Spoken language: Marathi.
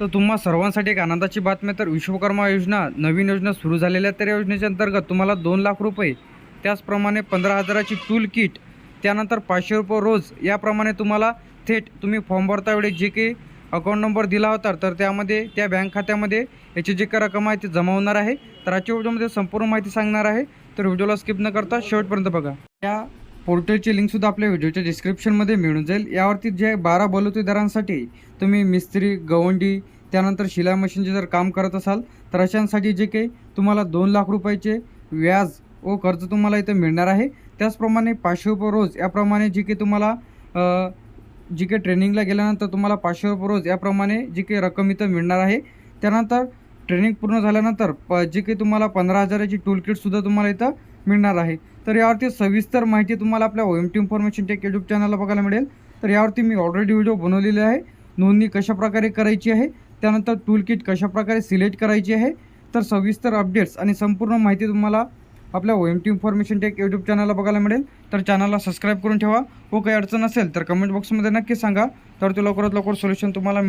तर तुम्हा सर्वांसाठी एक आनंदाची बातमी तर विश्वकर्मा योजना नवीन योजना सुरू झालेल्या तर योजनेच्या अंतर्गत तुम्हाला दोन लाख रुपये त्याचप्रमाणे पंधरा हजाराची टूल किट त्यानंतर पाचशे रुपये रोज याप्रमाणे तुम्हाला थेट तुम्ही फॉर्म भरता. वेळी जे काही अकाउंट नंबर दिला होता तर त्यामध्ये त्या बँक खात्यामध्ये याची जी काही रक्कम आहे ती जमा होणार आहे. तर आजच्या व्हिडिओमध्ये संपूर्ण माहिती सांगणार आहे. तर व्हिडिओला स्किप न करता शेवटपर्यंत बघा. या पोर्टलची लिंकसुद्धा आपल्या व्हिडिओच्या डिस्क्रिप्शनमध्ये मिळून जाईल. यावरती जे बारा बलुतेदारांसाठी तुम्ही मिस्त्री गवंडी त्यानंतर शिलाई मशीनचे जर काम करत असाल तर अशांसाठी जे काही तुम्हाला दोन लाख रुपयाचे व्याज व कर्ज तुम्हाला इथं मिळणार आहे. त्याचप्रमाणे पाचशे रुपये रोज याप्रमाणे जी काही तुम्हाला जे जी काही ट्रेनिंगला गेल्यानंतर तुम्हाला पाचशे रुपये रोज याप्रमाणे जी काही रक्कम इथं मिळणार आहे. त्यानंतर ट्रेनिंग पूर्ण झाल्यानंतर प जी काही तुम्हाला पंधरा हजाराची टूल किटसुद्धा तुम्हाला इथं मिळणार आहे. तर यावरती सविस्तर माहिती तुम्हाला आपल्या O M T information tech YouTube चॅनलला बघायला मिळेल. तर यावरती मी ऑलरेडी व्हिडिओ बनवलेले आहे. नोंदणी कशाप्रकारे करायची आहे? त्यानंतर टूल किट कशाप्रकारे सिलेक्ट करायची आहे? तर सविस्तर अपडेट्स आणि संपूर्ण माहिती तुम्हाला आपल्या O M T information tech YouTube चॅनलला बघायला मिळेल. तर चॅनलला सबस्क्राईब करून ठेवा. व काही अडचण असेल तर कमेंट बॉक्समध्ये नक्की सांगा. तर ते लवकरात लवकर सोल्युशन तुम्हाला मिळेल.